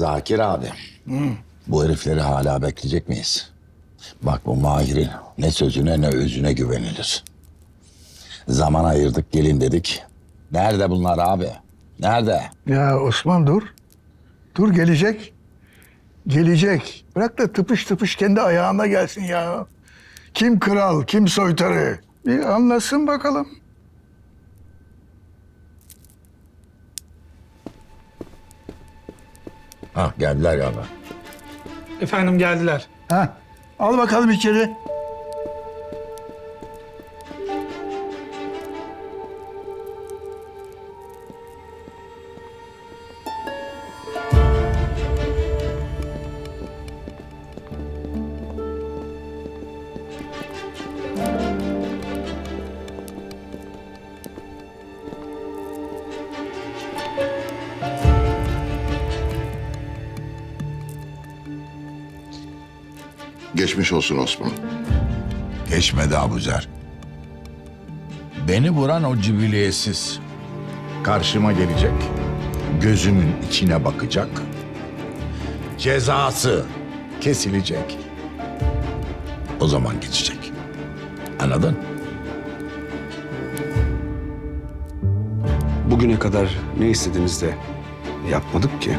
Zakir abi. Bu herifleri hala bekleyecek miyiz? Bak bu Mahir'in ne sözüne ne özüne güvenilir. Zaman ayırdık gelin dedik. Nerede bunlar abi? Nerede? Ya Osman dur. Dur gelecek. Gelecek. Bırak da tıpış tıpış kendi ayağına gelsin ya. Kim kral, kim soytarı? Bir anlasın bakalım. Ha geldiler galiba. Efendim geldiler. Ha, al bakalım içeri. Geçmiş olsun Osman. Geçmedi Abuzer. Beni vuran o cibiliyetsiz. Karşıma gelecek. Gözümün içine bakacak. Cezası kesilecek. O zaman geçecek. Anladın? Bugüne kadar ne istediğiniz de yapmadık ki.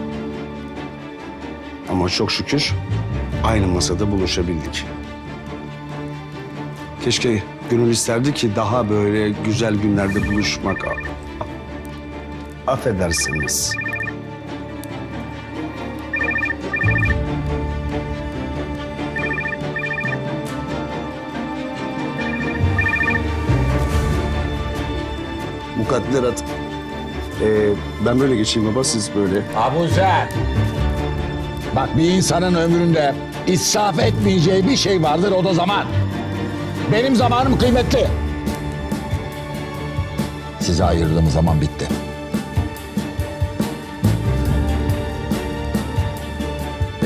Ama çok şükür aynı masada buluşabildik. Keşke gönül isterdi ki daha böyle güzel günlerde buluşmak. Affedersiniz. Mukadderat. Ee, ben böyle geçeyim baba, siz böyle. Abuzer. Bak bir insanın ömründe israf etmeyeceği bir şey vardır o da zaman. Benim zamanım kıymetli. Size ayırdığım zaman bitti.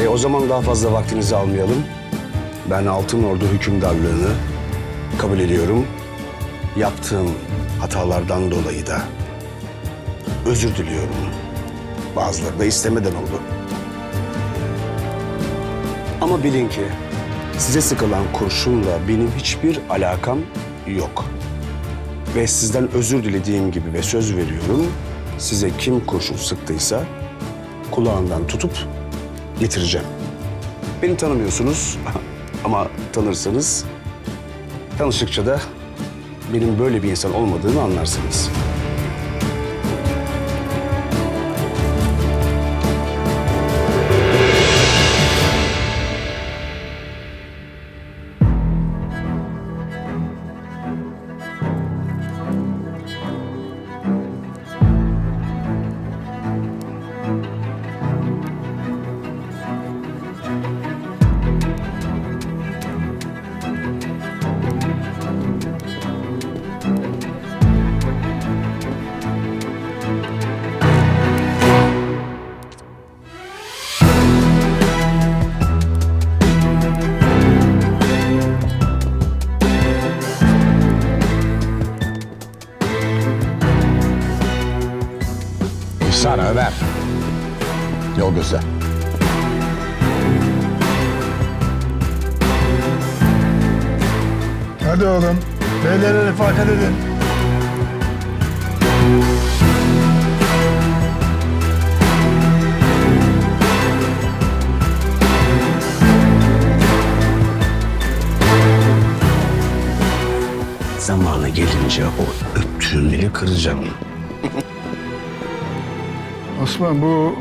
E, o zaman daha fazla vaktinizi almayalım. Ben Altın Ordu hükümdarlığını kabul ediyorum. Yaptığım hatalardan dolayı da özür diliyorum. Bazıları da istemeden oldu. Ama bilin ki size sıkılan kurşunla benim hiçbir alakam yok. Ve sizden özür dilediğim gibi ve söz veriyorum. Size kim kurşun sıktıysa kulağından tutup getireceğim. Beni tanımıyorsunuz ama tanırsanız tanıştıkça da benim böyle bir insan olmadığımı anlarsınız. İhsan Ömer. Yol göster. Hadi oğlum. Beylere refakat edin. Zamanı gelince o öptüğüm eli kıracağım. Osman bu,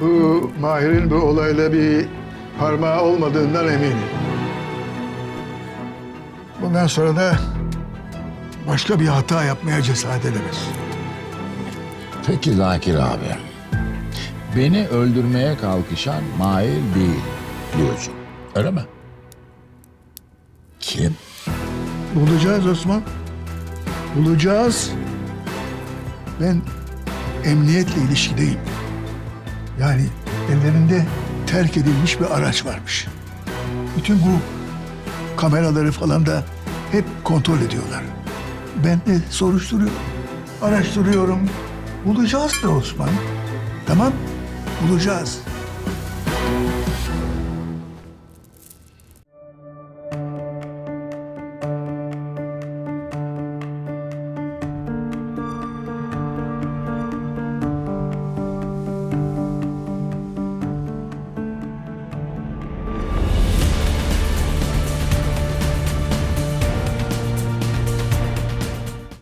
bu Mahir'in bu olayla bir parmağı olmadığından eminim. Bundan sonra da başka bir hata yapmaya cesaret edemez. Peki Zakir abi. Beni öldürmeye kalkışan Mahir değil diyorsun. Öyle mi? Kim? Bulacağız Osman. Bulacağız. Ben emniyetle ilişkideyim. Yani ellerinde terk edilmiş bir araç varmış. Bütün bu kameraları falan da hep kontrol ediyorlar. Ben de soruşturuyorum, araştırıyorum. Bulacağız da Osman. Tamam, bulacağız.